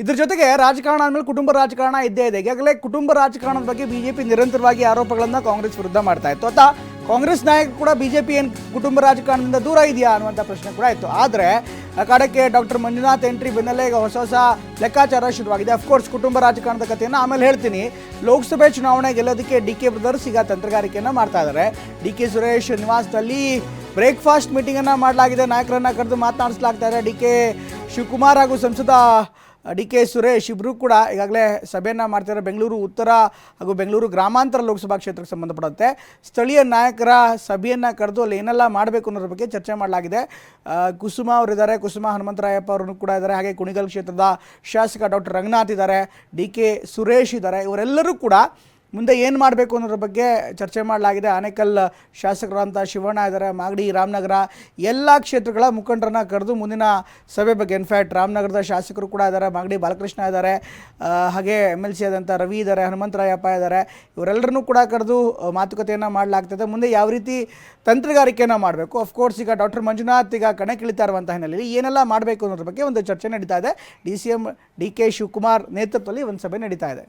ಇದ್ರ ಜೊತೆಗೆ ರಾಜಕಾರಣ ಆದಮೇಲೆ ಕುಟುಂಬ ರಾಜಕಾರಣ ಇದ್ದೇ ಇದೆ. ಈಗಾಗಲೇ ಕುಟುಂಬ ರಾಜಕಾರಣದ ಬಗ್ಗೆ ಬಿಜೆಪಿ ನಿರಂತರವಾಗಿ ಆರೋಪಗಳನ್ನು ಕಾಂಗ್ರೆಸ್ ವಿರುದ್ಧ ಮಾಡ್ತಾ ಇತ್ತು. ಅಥವಾ ಕಾಂಗ್ರೆಸ್ ನಾಯಕ ಕೂಡ ಬಿಜೆಪಿ ಏನು ಕುಟುಂಬ ರಾಜಕಾರಣದಿಂದ ದೂರ ಇದೆಯಾ ಅನ್ನುವಂಥ ಪ್ರಶ್ನೆ ಕೂಡ ಇತ್ತು. ಆದರೆ ಕಡೆಗೆ ಡಾಕ್ಟರ್ ಮಂಜುನಾಥ್ ಎಂಟ್ರಿ ಬೆನ್ನಲ್ಲೇ ಈಗ ಹೊಸ ಹೊಸ ಲೆಕ್ಕಾಚಾರ ಶುರುವಾಗಿದೆ. ಅಫ್ಕೋರ್ಸ್ ಕುಟುಂಬ ರಾಜಕಾರಣದ ಕಥೆಯನ್ನು ಆಮೇಲೆ ಹೇಳ್ತೀನಿ. ಲೋಕಸಭೆ ಚುನಾವಣೆ ಗೆಲ್ಲೋದಕ್ಕೆ ಡಿ ಕೆ ಬ್ರದರ್ಸ್ ಈಗ ತಂತ್ರಗಾರಿಕೆಯನ್ನು ಮಾಡ್ತಾ ಇದ್ದಾರೆ ಡಿ ಕೆ ಸುರೇಶ್ ನಿವಾಸದಲ್ಲಿ ಬ್ರೇಕ್ಫಾಸ್ಟ್ ಮೀಟಿಂಗನ್ನು ಮಾಡಲಾಗಿದೆ. ನಾಯಕರನ್ನ ಕರೆದು ಮಾತನಾಡಿಸಲಾಗ್ತಾ ಇದೆ ಡಿ ಕೆ ಶಿವಕುಮಾರ್ ಹಾಗೂ ಸಂಸದ ಡಿ ಕೆ ಸುರೇಶ್ ಇಬ್ಬರು ಕೂಡ ಈಗಾಗಲೇ ಸಭೆಯನ್ನು ಮಾಡ್ತಿದ್ದಾರೆ. ಬೆಂಗಳೂರು ಉತ್ತರ ಹಾಗೂ ಬೆಂಗಳೂರು ಗ್ರಾಮಾಂತರ ಲೋಕಸಭಾ ಕ್ಷೇತ್ರಕ್ಕೆ ಸಂಬಂಧಪಡುತ್ತೆ ಸ್ಥಳೀಯ ನಾಯಕರ ಸಭೆಯನ್ನು ಕರೆದು ಅಲ್ಲಿ ಏನೆಲ್ಲ ಮಾಡಬೇಕು ಅನ್ನೋದ್ರ ಬಗ್ಗೆ ಚರ್ಚೆ ಮಾಡಲಾಗಿದೆ. ಕುಸುಮ ಅವರಿದ್ದಾರೆ. ಕುಸುಮ ಹನುಮಂತರಾಯಪ್ಪ ಅವರು ಕೂಡ ಇದ್ದಾರೆ. ಹಾಗೆ ಕುಣಿಗಲ್ ಕ್ಷೇತ್ರದ ಶಾಸಕ ಡಾಕ್ಟರ್ ರಂಗನಾಥ್ ಇದ್ದಾರೆ. ಡಿ ಕೆ ಸುರೇಶ್ ಇದ್ದಾರೆ. ಇವರೆಲ್ಲರೂ ಕೂಡ ಮುಂದೆ ಏನು ಮಾಡಬೇಕು ಅನ್ನೋದ್ರ ಬಗ್ಗೆ ಚರ್ಚೆ ಮಾಡಲಾಗಿದೆ. ಆನೇಕಲ್ ಶಾಸಕರಂತ ಶಿವಣ್ಣ ಇದ್ದಾರೆ ಮಾಗಡಿ ರಾಮನಗರ, ಎಲ್ಲ ಕ್ಷೇತ್ರಗಳ ಮುಖಂಡರನ್ನ ಕರೆದು ಮುಂದಿನ ಸಭೆ ಬಗ್ಗೆ ಇನ್ಫ್ಯಾಕ್ಟ್ ರಾಮನಗರದ ಶಾಸಕರು ಕೂಡ ಇದ್ದಾರೆ ಮಾಗಡಿ ಬಾಲಕೃಷ್ಣ ಇದ್ದಾರೆ ಹಾಗೆ ಎಂ ಎಲ್ ಸಿ ಆದಂಥ ರವಿ ಇದ್ದಾರೆ ಹನುಮಂತರಾಯಪ್ಪ ಇದ್ದಾರೆ ಇವರೆಲ್ಲರನ್ನೂ ಕೂಡ ಕರೆದು ಮಾತುಕತೆಯನ್ನು ಮಾಡಲಾಗ್ತದೆ. ಮುಂದೆ ಯಾವ ರೀತಿ ತಂತ್ರಗಾರಿಕೆಯನ್ನು ಮಾಡಬೇಕು? ಅಫ್ಕೋರ್ಸ್ ಈಗ ಡಾಕ್ಟರ್ ಮಂಜುನಾಥ್ ಈಗ ಕಣಕ್ಕಿಳಿತಾ ಇರುವಂಥ ಹಿನ್ನೆಲೆಯಲ್ಲಿ ಏನೆಲ್ಲ ಮಾಡಬೇಕು ಅನ್ನೋದ್ರ ಬಗ್ಗೆ ಒಂದು ಚರ್ಚೆ ನಡೀತಾ ಇದೆ. D C M D K Shivakumar ನೇತೃತ್ವದಲ್ಲಿ ಒಂದು ಸಭೆ ನಡೀತಾ ಇದೆ.